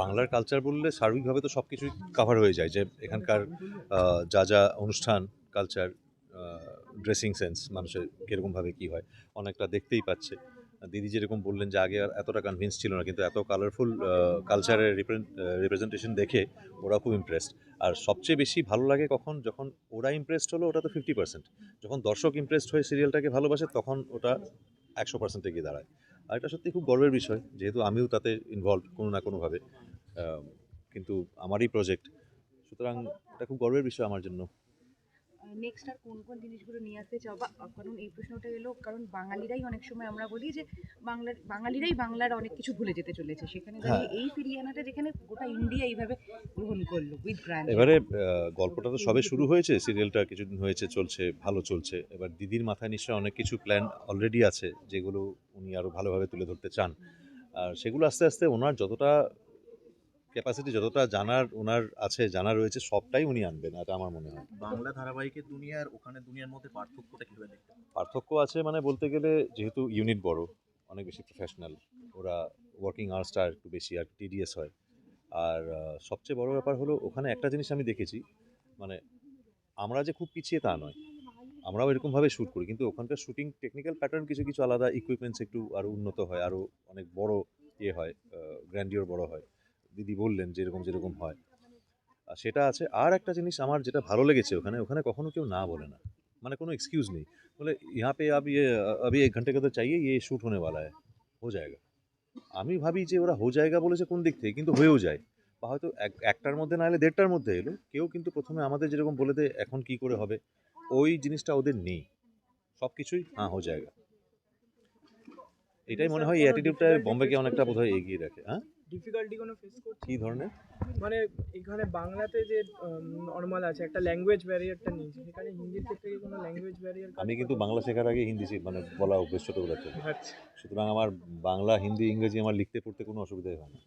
বাংলার কালচার বললে সার্বিকভাবে তো সব কিছুই কাভার হয়ে যায় যে এখানকার যা যা অনুষ্ঠান কালচার ড্রেসিং সেন্স মানুষের কীরকমভাবে কী হয়, অনেকটা দেখতেই পাচ্ছে। দিদি যেরকম বললেন যে আগে আর এতটা কনভিন্স ছিল না, কিন্তু এত কালারফুল কালচারের রিপ্রেজেন্টেশন দেখে ওরা খুব ইমপ্রেসড আর সবচেয়ে বেশি ভালো লাগে কখন, যখন ওরা ইমপ্রেসড হলো, ওটা তো ফিফটি পার্সেন্ট যখন দর্শক ইমপ্রেসড হয়ে সিরিয়ালটাকে ভালোবাসে, তখন ওটা একশো পার্সেন্টে গিয়ে দাঁড়ায়। আর এটা সত্যি খুব গর্বের বিষয়, যেহেতু আমিও তাতে ইনভলভ কোনো না কোনোভাবে কিন্তু আমারই প্রজেক্ট সুতরাং এটা খুব গর্বের বিষয় আমার জন্য। নেক্সট আর কোন কোন জিনিসগুলো নিয়ে আসতে চাও? বা কারণ এই প্রশ্নটা এলো কারণ বাঙালিরাই অনেক সময় আমরা বলি যে বাংলার বাঙালিরাই বাংলার অনেক কিছু ভুলে যেতে চলেছে। সেখানে দাঁড়িয়ে এই ফিরিয়ানাটা যেখানে গোটা ইন্ডিয়া এইভাবে গ্রহণ করল উইথ গ্র্যান্ড এবারে গল্পটা তো সবে শুরু হয়েছে সিরিয়ালটা কিছুদিন হয়েছে চলছে ভালো চলছে। এবার দিদির মাথায় নিশ্চয়ই অনেক কিছু প্ল্যান অলরেডি আছে যেগুলো উনি আরও ভালোভাবে তুলে ধরতে চান। আর সেগুলো আস্তে আস্তে ওনার যতটা ক্যাপাসিটি যতটা জানার ওনার আছে জানা রয়েছে সবটাই উনি আনবেন এটা আমার মনে হয়। বাংলা ধারাবাহিকের দুনিয়ার ওখানে দুনিয়ার মধ্যে পার্থক্যটা কীভাবে দেখতে পার্থক্য আছে মানে বলতে গেলে যেহেতু ইউনিট বড় অনেক বেশি প্রফেশনাল ওরা ওয়ার্কিং আওয়ার্সটা একটু বেশি আর টিডিএস হয়। আর সবচেয়ে বড় ব্যাপার হলো ওখানে একটা জিনিস আমি দেখেছি মানে আমরা যে খুব পিছিয়ে তা নয় আমরাও এরকমভাবে শ্যুট করি কিন্তু ওখানকার শ্যুটিং টেকনিক্যাল প্যাটার্ন কিছু কিছু আলাদা ইকুইপমেন্টস একটু আরও উন্নত হয় আরও অনেক বড় ইয়ে হয় গ্র্যান্ডিওর বড় হয়। দিদি বললেন যেরকম যেরকম হয়। আর সেটা আছে। আর একটা জিনিস আমার যেটা ভালো লেগেছে ওখানে ওখানে কখনো কেউ না বলে না। মানে কোনো এক্সকিউজ নেই। বলে, ইহা পে আপ ইয়ে আবি এক ঘণ্টা কথা চাইয়ে ইয়ে শ্যুট হোনে বলা হ্যাঁ হো জায়গা আমি ভাবি যে ওরা হো জায়গা বলেছে কোন দিক থেকে, কিন্তু হয়েও যায়। বা হয়তো একটার মধ্যে না এলে দেড়টার মধ্যে এলো। কেউ কিন্তু প্রথমে আমাদের যেরকম বলে দেয়, এখন কি করে হবে? ওই জিনিসটা ওদের নেই। সব কিছুই হ্যাঁ হো জায়গা এটাই মনে হয় এই অ্যাটিটিউডটা বম্বেকে অনেকটা বোধহয় এগিয়ে রাখে হ্যাঁ? ডিফিকাল্টি কোনো ফেস করছি? কী ধরনের? মানে এখানে বাংলাতে যে নর্মাল আছে একটা ল্যাঙ্গুয়েজ ব্যারিয়ারটা নেই সেখানে হিন্দির ক্ষেত্রে কি কোনো ল্যাঙ্গুয়েজ ব্যারিয়ার আমি কিন্তু বাংলা শেখার আগে হিন্দি শি- মানে বলা অভ্যেস ছোটোবেলা থেকে। আচ্ছা। সুতরাং আমার বাংলা হিন্দি ইংরেজি আমার লিখতে পড়তে কোনো অসুবিধাই হয় না।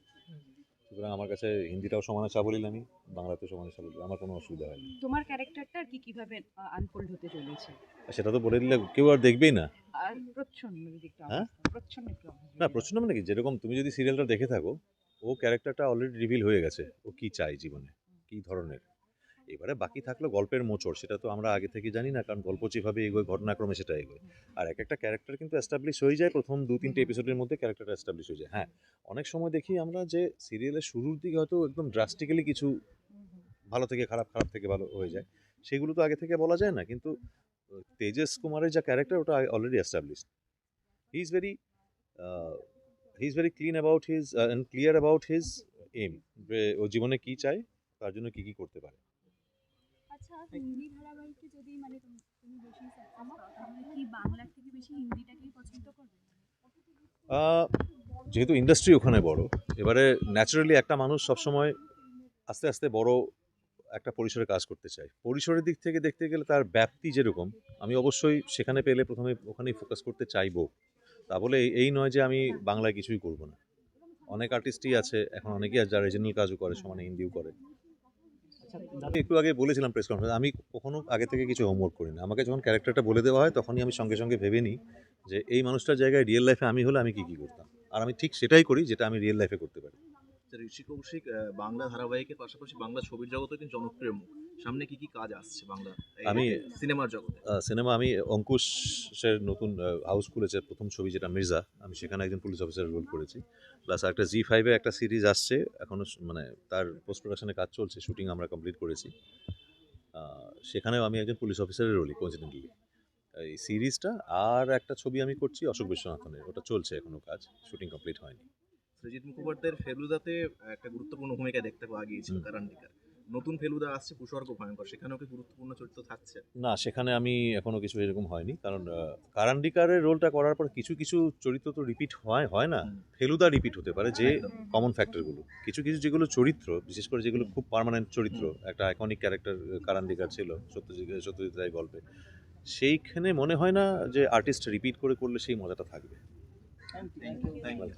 সুতরাং আমার কাছে হিন্দিটাও সমানে সাবলীল আমি বাংলাতেও সমানে সাবলীল। আমার কোনো অসুবিধা হয় না তোমার ক্যারেক্টারটা আর কি কীভাবে আনফোল্ড হতে চলেছে? আর সেটা তো বলে দিলে কেউ আর দেখবেই না আর প্রচ্ছন্ন যদি একটু হ্যাঁ? প্রচ্ছন্ন না প্রশ্ন মানে কি? যেরকম তুমি যদি সিরিয়ালটা দেখে থাকো ও ক্যারেক্টারটা অলরেডি রিভিল হয়ে গেছে ও কি চায় জীবনে? কি ধরনের? এবারে বাকি থাকল গল্পের মোচড় সেটা তো আমরা আগে থেকে জানি না কারণ গল্প যেভাবে এগোয় ঘটনাক্রমে সেটা এগোয়। আর এক একটা ক্যারেক্টার কিন্তু অ্যাস্টাবলিশ হয়ে যায় প্রথম দু তিনটে এপিসোডের মধ্যে ক্যারেক্টারটা অ্যাস্টাবলিশ হয়ে যায়। হ্যাঁ অনেক সময় দেখি আমরা যে সিরিয়ালের শুরুর দিকে হয়তো একদম ড্রাস্টিক্যালি কিছু। ভালো থেকে খারাপ খারাপ থেকে ভালো হয়ে যায়। সেগুলো তো আগে থেকে বলা যায় না কিন্তু তেজস কুমারের যা ক্যারেক্টার ওটা already establish he is very he is very clean about his and clear about his M ও জীবনে কী চায় তার জন্য কী কী করতে পারে। আচ্ছা হিন্দি ধারাবাহিকে যদি মানে তুমি তুমি বেশি সাকসেস পাও তাহলে কি বাংলার থেকে বেশি হিন্দিটাকেই পছন্দ করবে? আহ, যেহেতু ইন্ডাস্ট্রি ওখানে বড় এবারে ন্যাচারালি একটা মানুষ সবসময় আস্তে আস্তে বড় একটা পরিসরে কাজ করতে চায়। পরিসরের দিক থেকে দেখতে গেলে তার ব্যাপ্তি যেরকম আমি অবশ্যই সেখানে পেলে প্রথমে ওখানেই ফোকাস করতে চাইব। তা বলে এই- নয় যে আমি বাংলায় কিছুই করব না। অনেক আর্টিস্টই আছে এখন অনেকেই আছে যারা রিজনাল কাজও করে সমানে হিন্দিও করে। আমি একটু আগে বলেছিলাম প্রেস কনফারেন্স আমি কখনো আগে থেকে কিছু হোমওয়ার্ক করি না আমাকে যখন ক্যারেক্টারটা বলে দেওয়া হয় তখনই আমি সঙ্গে সঙ্গে ভেবে নিই যে এই মানুষটার জায়গায় রিয়েল লাইফে আমি হলে আমি কী কী করতাম? আর আমি ঠিক সেটাই করি যেটা আমি রিয়েল লাইফে করতে পারি। আচ্ছা, ঋষি কৌশিক বাংলা ধারাবাহিকের পাশাপাশি বাংলা ছবির জগতে কিন্তু জনপ্রিয় মুখ। সামনে কি কি কাজ আসছে বাংলা আমি- সিনেমার জগতে? সিনেমা আমি অঙ্কুশের নতুন হাউস খুলেছে প্রথম ছবি যেটা মির্জা আমি সেখানে একজন পুলিশ অফিসার রোল করেছি। প্লাস একটা জি ফাইভে একটা সিরিজ আসছে এখনও মানে তার পোস্ট প্রোডাকশনে কাজ চলছে শুটিং আমরা কমপ্লিট করেছি। সেখানেও আমি একজন পুলিশ অফিসারের রোলই কোইন্সিডেন্টলি এই সিরিজটা আর একটা ছবি আমি করছি অশোক বিশ্বনাথনের ওটা চলছে এখনও কাজ শুটিং কমপ্লিট হয়নি। সৃজিত মুখোপাধ্যায়ের ফেলুদাতে একটা গুরুত্বপূর্ণ ভূমিকা দেখতে পাওয়া গিয়েছিল হুম। নতুন ফেলুদা আসছে কুসর্গ ভয়ঙ্কর। সেখানেও কি গুরুত্বপূর্ণ চরিত্র থাকছে? না সেখানে আমি এখনও কিছু এরকম হয়নি কারণ কারান্ডিকারের রোলটা করার পর কিছু কিছু চরিত্র তো রিপিট হয় হয় না? ফেলুদা রিপিট হতে পারে যে কমন ফ্যাক্টরগুলো কিছু কিছু যেগুলো চরিত্র বিশেষ করে যেগুলো খুব পার্মানেন্ট চরিত্র একটা আইকনিক ক্যারেক্টার কারান্ডিকার ছিল সত্যজিৎ সত্যজিৎ রায় গল্পে সেইখানে মনে হয় না যে আর্টিস্ট রিপিট করে করলে সেই মজাটা থাকবে। Thank you.